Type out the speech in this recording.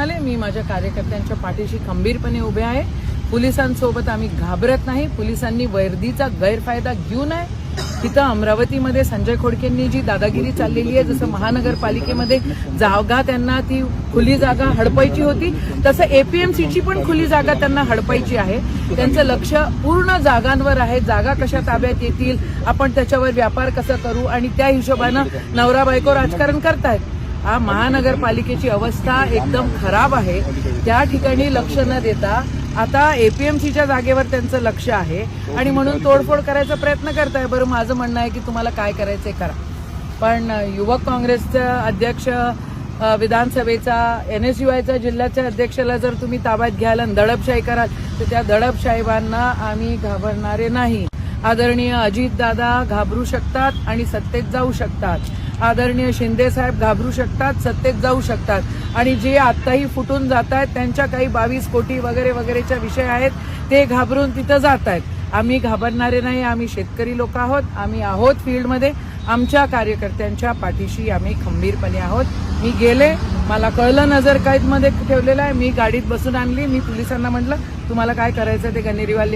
म्हणाले मी माझ्या कार्यकर्त्यांच्या पाठीशी खंबीरपणे उभे आहे. पोलिसांसोबत आम्ही घाबरत नाही. पोलिसांनी वर्दीचा गैरफायदा घेऊ नये. तिथं अमरावतीमध्ये संजय खोडकेंनी जी दादागिरी चाललेली आहे जसं महानगरपालिकेमध्ये जागा त्यांना ती खुली जागा हडपायची होती तसं एपीएमसीची पण खुली जागा त्यांना हडपायची आहे. त्यांचं लक्ष पूर्ण जागांवर आहे. जागा कशा ताब्यात येतील? आपण त्याच्यावर व्यापार कसा करू? आणि त्या हिशोबानं नवरा बायको राजकारण करतायत. हा महानगरपालिकेची अवस्था एकदम खराब आहे. त्या ठिकाणी लक्ष न देता आता एपीएमसीच्या जागेवर त्यांचं लक्ष आहे आणि म्हणून तोडफोड करायचा प्रयत्न करताय. बरं माझं म्हणणं आहे की तुम्हाला काय करायचंय करा. पण युवक काँग्रेसचा अध्यक्ष विधानसभेचा एन एस यूआयचा जिल्ह्याच्या अध्यक्षाला जर तुम्ही ताब्यात घ्याल आणि दडपशाही कराल तर त्या दडपशाहीबांना आम्ही घाबरणारे नाही. आदरणीय अजितदादा घाबरू शकतात आणि सत्तेत जाऊ शकतात. आदरणीय शिंदे साहेब घाबरू शकतात सत्तेत जाऊ शकतात. आणि जे आत्ताही फुटून जात आहेत त्यांच्या काही बावीस कोटी वगैरे वगैरेच्या विषय आहेत ते घाबरून तिथं जात आहेत. आम्ही घाबरणारे नाही आम्ही शेतकरी लोक आहोत आम्ही आहोत फील्डमध्ये. आमच्या कार्यकर्त्यांच्या पाठीशी आम्ही खंबीरपणे आहोत. मी गेले मला कळलं नजर कैदमध्ये ठेवलेलं आहे. मी गाडीत बसून आणली मी पोलिसांना म्हटलं तुम्हाला काय करायचं ते गणेरीवाल